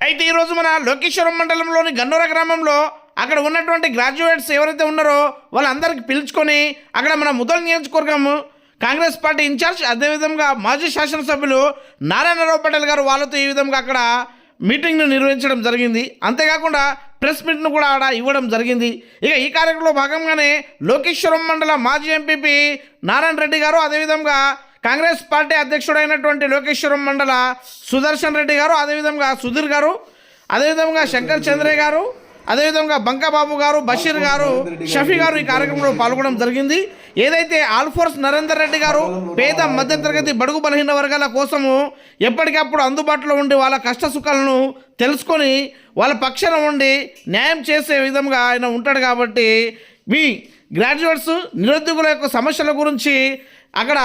అయితే ఈరోజు మన లోకేశ్వరం మండలంలోని గన్నూర గ్రామంలో అక్కడ ఉన్నటువంటి గ్రాడ్యుయేట్స్ ఎవరైతే ఉన్నారో వాళ్ళందరికీ పిలుచుకొని అక్కడ మన ముదల్ నియోజకవర్గం కాంగ్రెస్ పార్టీ ఇన్ఛార్జ్ అదేవిధంగా మాజీ శాసనసభ్యులు నారాయణరావు పటేల్ గారు వాళ్ళతో ఈ విధంగా అక్కడ మీటింగ్ను నిర్వహించడం జరిగింది. అంతేకాకుండా ప్రెస్ మీట్ను కూడా ఆడ ఇవ్వడం జరిగింది. ఇక ఈ కార్యక్రమంలో భాగంగానే లోకేశ్వరం మండల మాజీ ఎంపీపీ నారాయణ రెడ్డి గారు అదేవిధంగా కాంగ్రెస్ పార్టీ అధ్యక్షుడైనటువంటి లోకేశ్వరం మండల సుదర్శన్ రెడ్డి గారు అదేవిధంగా సుధీర్ గారు అదేవిధంగా శంకర్ చంద్రయ్య గారు అదేవిధంగా బంకబాబు గారు బషీర్ గారు షఫీ గారు ఈ కార్యక్రమంలో పాల్గొనడం జరిగింది. ఏదైతే ఆల్ఫోర్స్ నరేందర్ రెడ్డి గారు పేద మధ్యతరగతి బడుగు బలహీన వర్గాల కోసము ఎప్పటికప్పుడు అందుబాటులో ఉండి వాళ్ళ కష్ట సుఖాలను తెలుసుకొని వాళ్ళ పక్షాన ఉండి న్యాయం చేసే విధంగా ఆయన ఉంటాడు కాబట్టి మీ గ్రాడ్యుయేట్స్ నిరుద్యోగుల యొక్క సమస్యల గురించి అక్కడ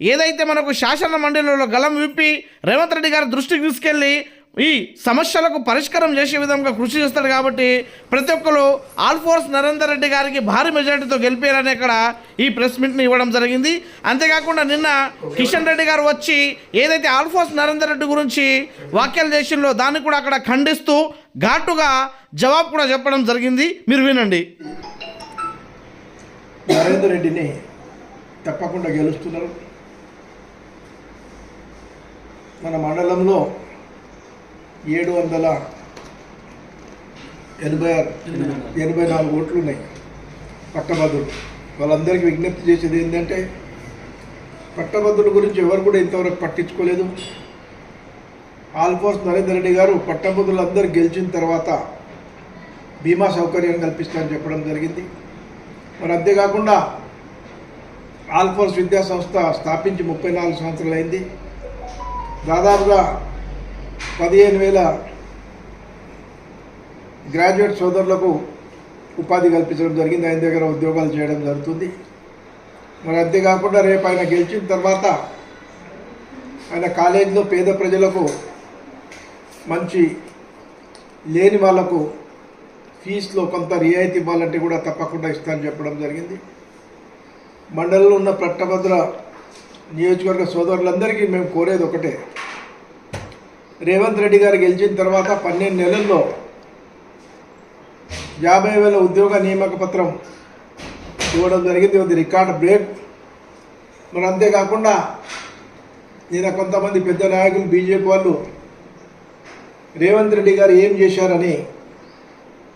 ఏదైతే మనకు శాసన మండలిలో గలం విప్పి రేవంత్ రెడ్డి గారి దృష్టికి తీసుకెళ్ళి ఈ సమస్యలకు పరిష్కారం చేసే విధంగా కృషి చేస్తాడు కాబట్టి ప్రతి ఒక్కరు ఆల్ఫోర్స్ నరేందర్ రెడ్డి గారికి భారీ మెజార్టీతో గెలిపారని ఇక్కడ ఈ ప్రెస్ మీట్ని ఇవ్వడం జరిగింది. అంతేకాకుండా నిన్న కిషన్ రెడ్డి గారు వచ్చి ఏదైతే ఆల్ఫోర్స్ నరేందర్ రెడ్డి గురించి వ్యాఖ్యలు చేసిందో దాన్ని కూడా అక్కడ ఖండిస్తూ ఘాటుగా జవాబు కూడా చెప్పడం జరిగింది. మీరు వినండి. నరేందర్ రెడ్డిని తప్పకుండా గెలుస్తున్నారు. మన మండలంలో ఏడు వందల ఎనభై ఎనభై నాలుగు ఓట్లు ఉన్నాయి పట్టభద్రులు. వాళ్ళందరికీ విజ్ఞప్తి చేసేది ఏంటంటే పట్టభద్రుల గురించి ఎవరు కూడా ఇంతవరకు పట్టించుకోలేదు. ఆల్ఫోర్స్ నరేందర్ రెడ్డి గారు పట్టభద్రులందరూ గెలిచిన తర్వాత బీమా సౌకర్యం కల్పిస్తారని చెప్పడం జరిగింది. మరి అంతేకాకుండా ఆల్ఫోర్స్ విద్యా సంస్థ స్థాపించి ముప్పై నాలుగు సంవత్సరాలు అయింది దాదాపుగా పదిహేను వేల గ్రాడ్యుయేట్ సోదరులకు ఉపాధి కల్పించడం జరిగింది. ఆయన దగ్గర ఉద్యోగాలు చేయడం జరుగుతుంది. మరి అంతేకాకుండా రేపు ఆయన గెలిచిన తర్వాత ఆయన కాలేజీలో పేద ప్రజలకు మంచి లేని వాళ్ళకు ఫీజులో కొంత రియాయితీ ఇవ్వాలంటే కూడా తప్పకుండా ఇస్తానని చెప్పడం జరిగింది. మండలంలో ఉన్న పట్టభద్ర నియోజకవర్గ సోదరులందరికీ మేము కోరేది ఒకటే. రేవంత్ రెడ్డి గారు గెలిచిన తర్వాత పన్నెండు నెలల్లో యాభై వేల ఉద్యోగ నియామక పత్రం ఇవ్వడం జరిగింది. ఇది రికార్డ్ బ్రేక్. మరి అంతేకాకుండా నేను కొంతమంది పెద్ద నాయకులు బీజేపీ వాళ్ళు రేవంత్ రెడ్డి గారు ఏం చేశారని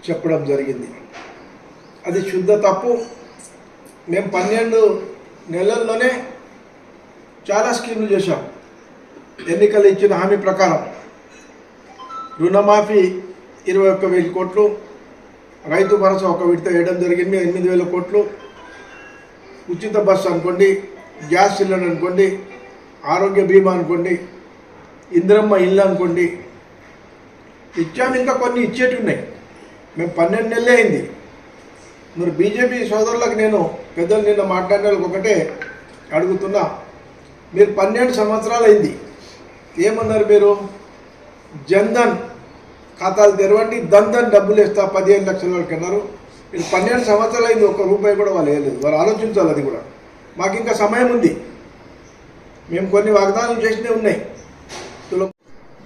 చెప్పడం జరిగింది. అది శుద్ధ తప్పు. మేము పన్నెండు నెలల్లోనే చాలా స్కీములు చేశాం. ఎన్నికలు ఇచ్చిన హామీ ప్రకారం రుణమాఫీ ఇరవై ఒక్క వేల కోట్లు రైతు భరోసా ఒక విడత వేయడం జరిగింది ఎనిమిది వేల కోట్లు. ఉచిత బస్సు అనుకోండి గ్యాస్ సిలిండర్ అనుకోండి ఆరోగ్య బీమా అనుకోండి ఇందిరమ్మ ఇల్లు అనుకోండి. ఇచ్చాము ఇంకా కొన్ని ఇచ్చేటి ఉన్నాయి. మేము పన్నెండు నెలలే అయింది. మరి బీజేపీ సోదరులకు నేను పెద్దలు నిన్న మాట్లాడే ఒకటే అడుగుతున్నా. మీరు పన్నెండు సంవత్సరాలు అయింది. ఏమన్నారు మీరు? జన్ధన్ ఖాతాలు తెరవండి దందన్ డబ్బులు ఇస్తా పదిహేను లక్షల వరకు అన్నారు. మీరు పన్నెండు సంవత్సరాలు అయింది ఒక్క రూపాయి కూడా వాళ్ళు వేయలేదు. వారు ఆలోచించాలి అది కూడా. మాకు ఇంకా సమయం ఉంది. మేము కొన్ని వాగ్దానాలు చేసినవి ఉన్నాయి.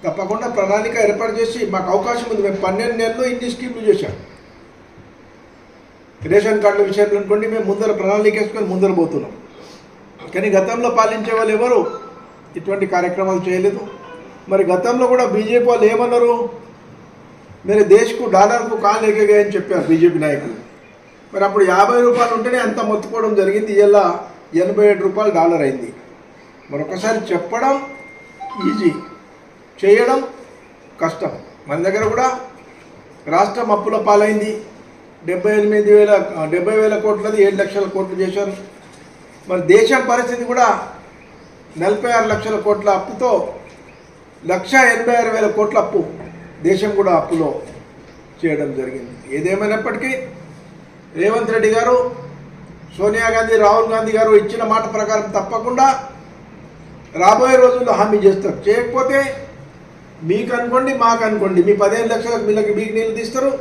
తప్పకుండా ప్రణాళిక ఏర్పాటు చేసి మాకు అవకాశం ఉంది. మేము పన్నెండు నెలలు ఇన్ని స్కీమ్లు చేశాం. రేషన్ కార్డుల విషయంలో అనుకోండి మేము ముందర ప్రణాళిక వేసుకొని ముందర పోతున్నాం. కానీ గతంలో పాలించే వాళ్ళు ఎవరు? ఇటువంటి కార్యక్రమాలు చేయలేదు. మరి గతంలో కూడా బీజేపీ వాళ్ళు ఏమన్నారు? మీరు దేశకు డాలర్కు కాలు ఎగగాయని చెప్పారు బీజేపీ నాయకులు. మరి అప్పుడు యాభై రూపాయలు ఉంటేనే అంత మొత్తుకోవడం జరిగింది. ఇలా ఎనభై ఏడు రూపాయలు డాలర్ అయింది. మరొకసారి చెప్పడం ఈజీ. చేయడం కష్టం. మన దగ్గర కూడా రాష్ట్రం అప్పుల పాలైంది. డెబ్బై ఎనిమిది వేల డెబ్బై వేల కోట్లది ఏడు లక్షల కోట్లు చేశారు. మరి దేశం పరిస్థితి కూడా నలభై ఆరు లక్షల కోట్ల అప్పుతో లక్ష ఎనభై ఆరు వేల కోట్ల అప్పు దేశం కూడా అప్పులో చేయడం జరిగింది. ఏదేమైనప్పటికీ రేవంత్ రెడ్డి గారు సోనియా గాంధీ రాహుల్ గాంధీ గారు ఇచ్చిన మాట ప్రకారం తప్పకుండా రాబోయే రోజుల్లో హామీ చేస్తారు. చేయకపోతే మీకు అనుకోండి మాకు అనుకోండి మీ పదిహేను లక్షలకు వీళ్ళకి మీకు నిలదీస్తారు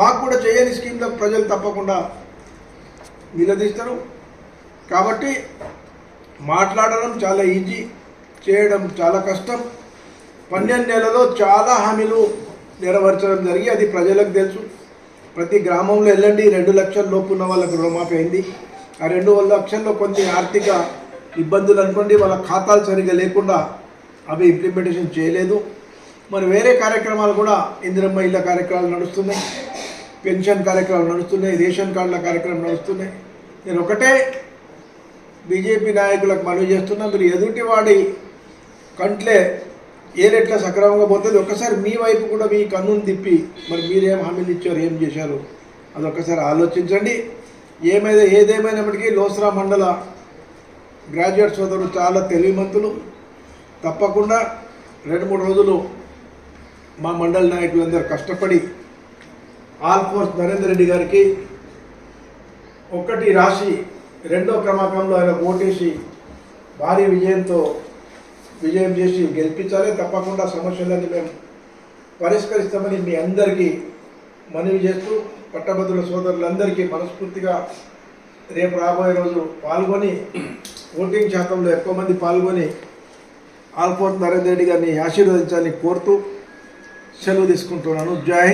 మాకు కూడా చేయని స్కీమ్లకు ప్రజలు తప్పకుండా నిలదీస్తారు. కాబట్టి మాట్లాడడం చాలా ఈజీ చేయడం చాలా కష్టం. పన్నెండు నెలలో చాలా హామీలు నెరవేర్చడం జరిగి అది ప్రజలకు తెలుసు. ప్రతి గ్రామంలో వెళ్ళండి రెండు లక్షల లోపు ఉన్న వాళ్ళకి రుణమాఫీ అయింది. ఆ రెండు లక్షల్లో కొన్ని ఆర్థిక ఇబ్బందులు అనుకోండి వాళ్ళ ఖాతాలు సరిగ్గా లేకుండా అవి ఇంప్లిమెంటేషన్ చేయలేదు. మరి వేరే కార్యక్రమాలు కూడా ఇందిరమ్మ ఇళ్ళ కార్యక్రమాలు నడుస్తున్నాయి. పెన్షన్ కార్యక్రమాలు నడుస్తున్నాయి రేషన్ కార్డుల కార్యక్రమం నడుస్తున్నాయి. నేను ఒకటే బీజేపీ నాయకులకు మనవి చేస్తున్నా మీరు ఎదుటి వాడి కంట్లే ఏరెట్లా సక్రమంగా పోతుంది. ఒక్కసారి మీ వైపు కూడా మీ కన్నును తిప్పి మరి మీరేం హామీలు ఇచ్చారు ఏం చేశారు అది ఒక్కసారి ఆలోచించండి. ఏమైనా ఏదేమైనప్పటికీ లోసరా మండల గ్రాడ్యుయేట్ సోదరులు చాలా తెలివిమంతులు. తప్పకుండా రెండు మూడు రోజులు మా మండల నాయకులందరూ కష్టపడి ఆల్ఫోర్స్ నరేందర్ రెడ్డి గారికి ఒకటి రాసి రెండో క్రమాంకంలో ఆయన ఓటేసి భారీ విజయంతో విజయం చేసి గెలిపించాలి. తప్పకుండా సమస్యలన్నీ మేము పరిష్కరిస్తామని మీ అందరికీ మనవి చేస్తూ పట్టభద్రుల సోదరులందరికీ మనస్ఫూర్తిగా రేపు రాబోయే రోజు పాల్గొని ఓటింగ్ శాతంలో ఎక్కువ మంది పాల్గొని ఆల్ఫోర్స్ నరేందర్ రెడ్డి గారిని ఆశీర్వదించాలని కోరుతూ సెలవు తీసుకుంటున్నాను. జై